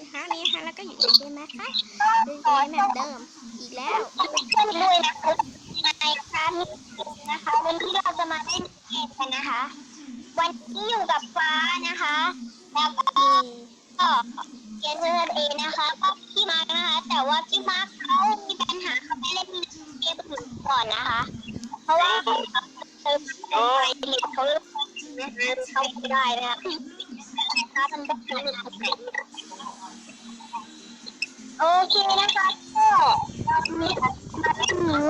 อนๆฮะนี่ฮะแล้วก็อยู่ในเกมนะคะเล่นเกมแบบเดิมอีกแล้วเพื่อนด้วยนะคะในครั้งนะคะวันที่เราจะมาเล่นเกมกันนะคะ วันนี้อยู่กับฟ้านะคะแล้วก็เกมเพื่อนเองนะคะก็พี่มาร์คนะคะ แต่ว่าพี่มาร์คเขามีปัญหาเขาไม่เล่นเกมอื่นก่อนนะคะ เพราะว่าเขาเติมไปเน็ตเขานเขาไม่ได้นะคะมันก็คือ โอเคนะคะก็เรามีมาเล่นหนู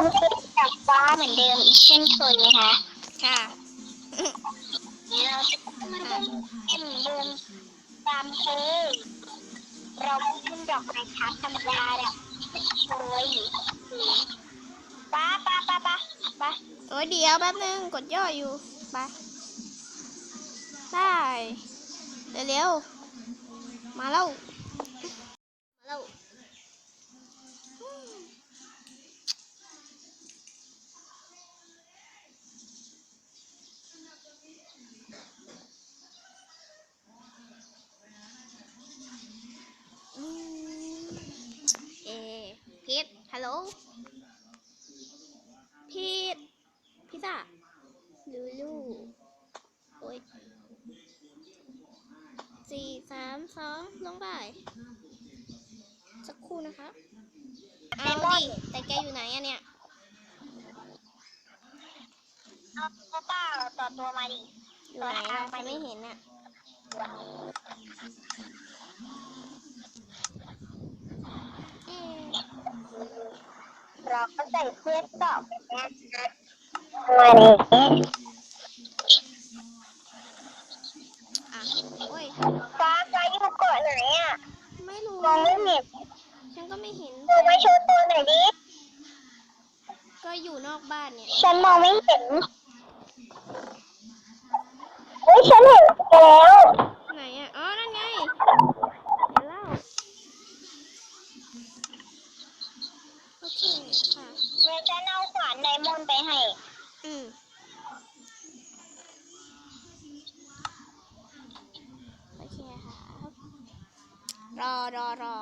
กับฟ้าเหมือนเดิมอีกเช่นเคยนะคะค่ะเราจะมาเล่นเกมเดิมตามเคยเราไม่เล่นดอกไม้ทับธรรมดาแบบเคยป้าป้าป้าป้าป้าโอ้ยเดี๋ยวแป๊บนึงกดย่ออยู่ไปได้เร็วๆมาแล้วมาแล้วอืม เอพีทฮัลโหลพีทพิซซ่าลูลูโอ้ยสี่สามสองลงไป สักครู่นะคะ เอาดิแต่แกอยู่ไหนอะเนี่ยเอาป้าต่อตัวมาดิอยู่ไหนอะฉันไม่เห็นอะเอ๊ะเราก็ใส่เสื้อเกราะแบบนี้นะมาเลย อะโอ้ย ฟ้าฟ้าอยู่เกาะไหนอะ ไม่รู้ มองไม่เห็น ฉันก็ไม่เห็น เธอมาโชว์ตัวหน่อยดิ ก็ อยู่นอกบ้านเนี่ย ฉันมองไม่เห็นเฮ้ยฉันเห็นแล้วไหนอะอ๋อ นั่นไงเห็นแล้วโอเคค่ะ เดี๋ยวฉันเอาขวานไดมอนด์ไปให้ อืมโอเคค่ะ รอรอรอ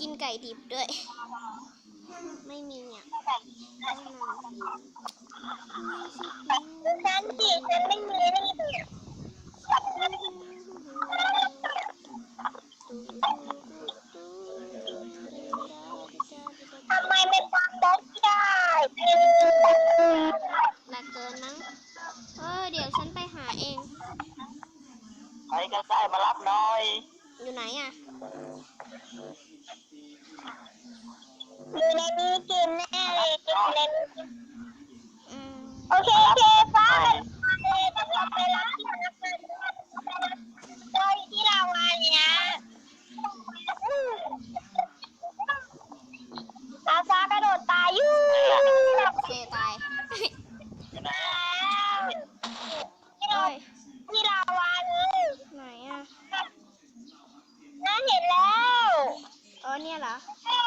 กินไก่ดิบด้วย ไม่มีอะฉันสิฉันไม่มีนี่เนี่ยทำไมไม่ฟังบล็อกได้ หลักเกินมั้งเออ เดี๋ยวฉันไปหาเอง ใครก็ได้มารับหน่อย อยู่ไหนอะ อยู่ในนี้กินแน่เลยอยู่ในนี้กิน อืม โอเคโอเคฟ้ามาเลยต้องลงไปรับที่พนักงานโดยที่เรามาเนี่ยอืมฟ้าฟ้ากระโดดตายอยู่ โอเคตาย อยู่ไหน ที่เรา โอ้ย ที่เราวาเลย ไหนอะ น่าเห็นแล้ว อ๋อเนี่ยเหรอ โอเคนะ ม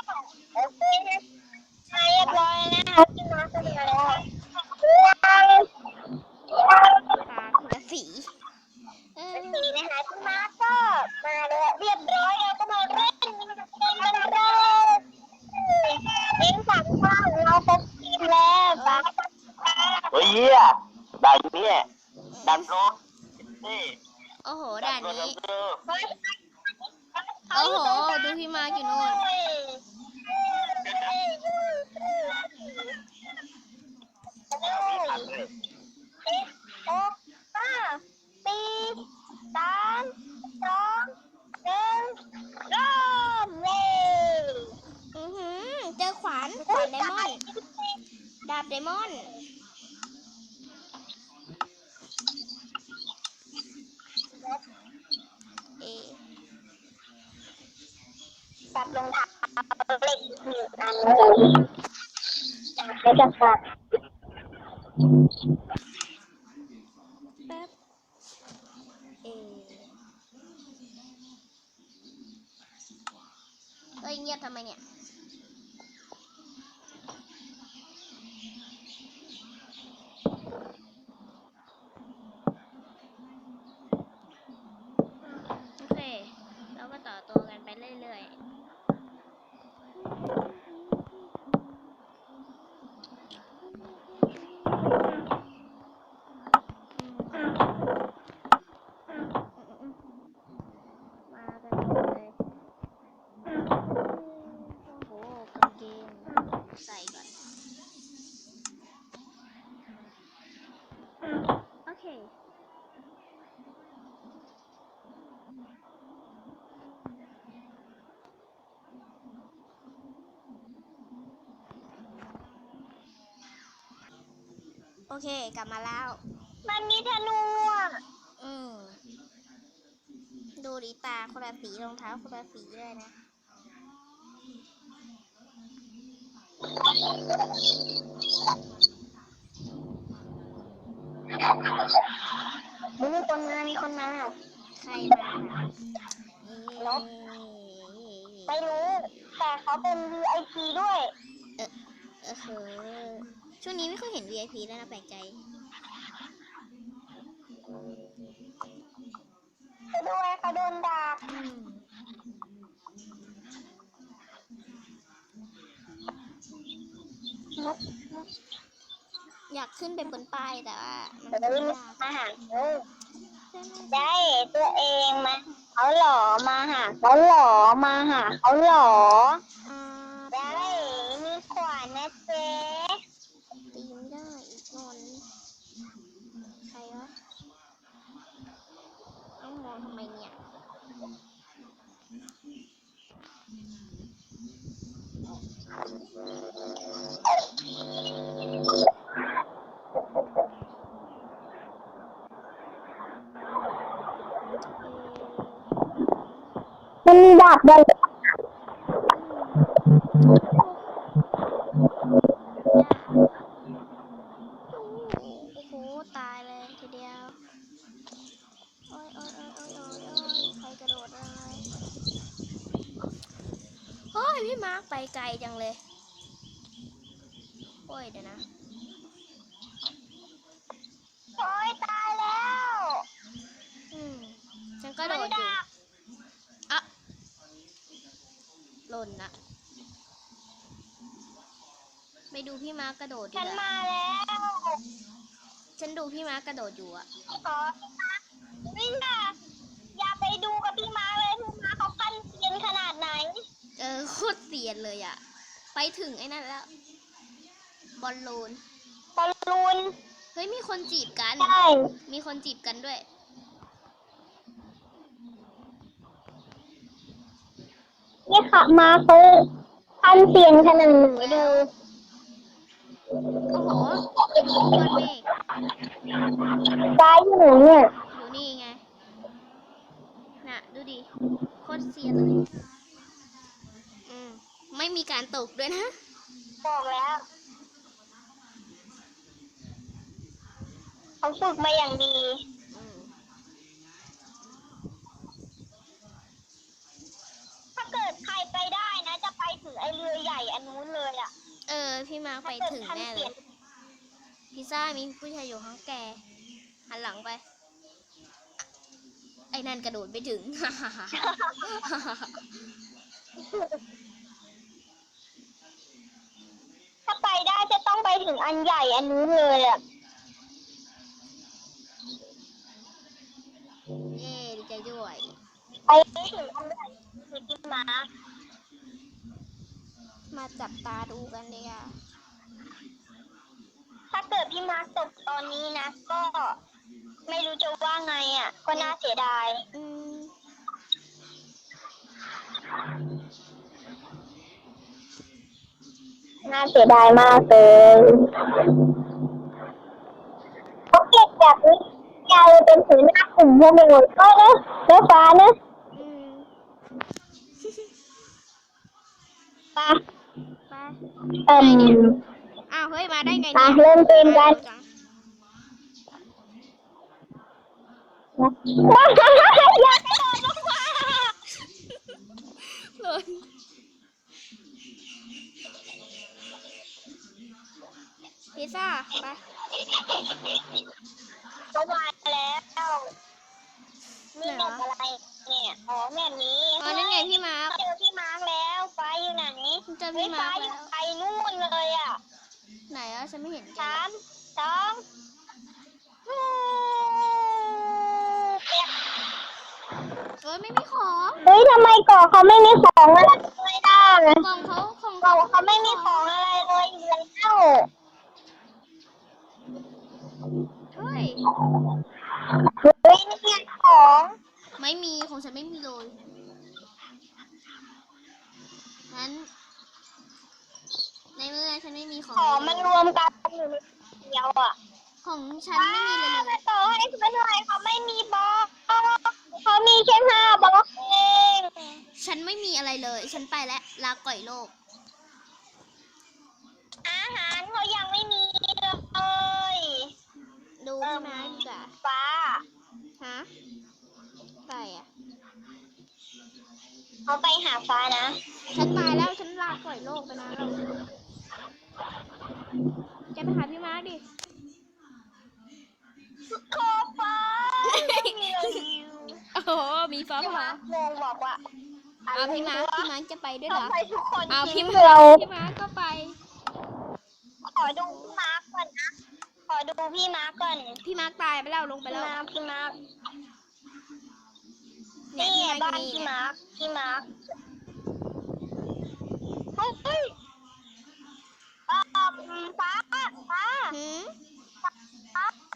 าเรียบร้อยนะคะที่มาเสนอแล้ววางตาคนละสีเออสีนะคะที่มาก็มาแล้วเรียบร้อยแล้วก็มาเล่นเล่นกันเลยเล่นสามข้างเราครบทีมแล้วปะเฮ้ยเหี้ยด่านเนี่ยด่านโปรนี่โอ้โหด่านโปรนี้เร็ว เฮ้ยโอ้โหดูพี่มาร์คอยู่โน่นมีทันเลยสิบหกห้าสี่สามสองหนึ่งเริ่มเลยอือหือเจอขวานขวานไดมอนด์ดาบไดมอนด์เอะ ตัดรองเท้าเหล็กห นึ่งอันเลยไม่จะขาด แป๊บ เอะเอ้ย เงียบทำไมเนี่ย โอเค เราก็ต่อ เรื่อยๆมากันเลยโอ้โหกางเกงใส่ก่อน โอเค โอเค กลับมาแล้ว มันมีธนูอะอืมดูดีตาคนละสีรองเท้าคนละสีด้วยนะ มีคนมา มีคนมา ใครมาลบไม่รู้ แต่เขาเป็น VIP ด้วย เออเออ ช่วงนี้ไม่ค่อยเห็น VIP แล้วนะแปลกใจด้วยเขาโดนด่าอืมอยากขึ้นไปบนป้ายแต่ว่ามันเดี๋ยวขึ้นนี้ยากมาหาเขาได้ตัวเองมาเขาหล่อมาหาเขาหล่อมาหาเขาหล่อ อ่า ได้มีขวานนะเจ๊ ตีไม่ได้อีกนนใครวะเอ้ามองทำไมเนี่ย มันมี ดาบบอลโอ้โหตายเลยทีเดียว โอ้ยโอ้ยโอ้ยโอ้ยโอ้ยโอ้ยใครกระโดดอะไรเฮ้ยพี่มาร์คไปไกลจังเลย โอ้ยเดี๋ยวนะ โอ้ยตายแล้ว อืมฉันก็โดดอยู่ อะ หล่นนะไปดูพี่ม้ากระโดดดีฉันกว่ามาแล้วฉันดูพี่ม้ากระโดดอยู่อะขอวิ่งค่ะอย่าไปดูกับพี่ม้าเลยพี่ม้าเขาปั้นเซียนขนาดไหน เออโคตรเสียนเลยอะไปถึงไอ้นั่นแล้ว บอลลูน บอลลูน เฮ้ยมีคนจีบกัน ใช่ มีคนจีบกันด้วย นี่ค่ะมาเขาปั้นเซียนขนาดหนูดูโอ้โหก้อนเมฆซ้ายอยู่หนเนี่ยอยู่นี่ไง น่ะ ดูดิ โคตรเสียนเลยอืมไม่มีการตกด้วยนะ บอกแล้วเขาฝึกมาอย่างดี อืม ถ้าเกิดใครไปได้นะ จะไปถึงไอเรือใหญ่อันนู้นเลยอะ เออ พี่มาร์คไปถึงแน่เลย พิซซ่า มีผู้ชายอยู่ข้างแก หันหลังไป ไอ้นั่นกระโดดไม่ถึง ถ้าไปได้จะต้องไปถึงอันใหญ่อันนู้นเลยอะเย้ดีใจด้วย ไปถึงอันใหญ่คือที่มา มาจับตาดูกันเลยอะถ้าเกิดพี่มาร์คตกตอนนี้นะก็ ไม่รู้จะว่าไงอะ ก็น่าเสียดาย อืม น่าเสียดายมากเลยเขาเก็บแบบนี้ยาวเป็นถึงหน้ากลุ่มพวกไปหมดก็นะเนื้อฟ้านะอืมไปไป เอ่มอ้าวเฮ้ยมาได้ไงไปเนี่ยเริ่มเกมกันจังว้าวอยากให้โดดลงมาหล่นพิซซ่าไปเขามาแล้วนี่แบบอะไรเนี่ยอ๋อแบบนี้อ๋อนั่นไงพี่มาร์คเจอพี่มาร์กแล้วฟ้าอยู่ไหนฉันเจอเฮ้พี่ยมาฟ้าร์คอยู่แล้วไกลนู่นเลยอะ ไหนอะฉันไม่เห็นแกสามสองเจ็ดเอ้ยไม่มีของเฮ้ยทำไมเกาะเขาไม่มีของอะไรเลยล่ะกล่องเขาของเกาะเขาไม่มีของอะไรเลยอยู่แล้วเฮ้ยเฮ้ยนี่ไงของ ไม่มีของฉันไม่มีเลยงั้นในเมื่อ ฉันไม่มีของของมันรวมกันอยู่ในเดียวอะ ของฉันไม่มีเลยเลมายต่อให้เพื่อนหน่อยเขาไม่มีบล็อกเขามีแค่ห้าบล็อกเองฉันไม่มีอะไรเลย ฉันไปแล้วลาก่อยโลก อาหารเขายังไม่มีเลยดูพี่มาร์คดีกว่าฟ้าฮะไปอะเขาไปหาฟ้านะ ฉันตายแล้วฉันลาก่อยโลกไปนะเรา แกไปหาพี่มาร์คดิขอฟ้าไม่มีอะไรอยู่โอ้โหมีฟ้าพี่ผ่ามาร์คงงบอกว่าเอาพี่มาร์คพี่มาร์คจะไปด้วยเหรอทำไมทุกคนเอาพี่ทิ้งมาร์เราคพี่มาร์คก็ไป ขอดูพี่มาร์คก่อนนะ ขอดูพี่มาร์คก่อนพี่มาร์คตายไปแล้วลงไปพี่แล้วมาร์คพี่มาร์คเนี่ยนี่พี่ไงมาร์คบ้านอยู่พี่นี่มาร์คพี่มาร์คเฮ้ย 嗯，爸爸，嗯，爸爸。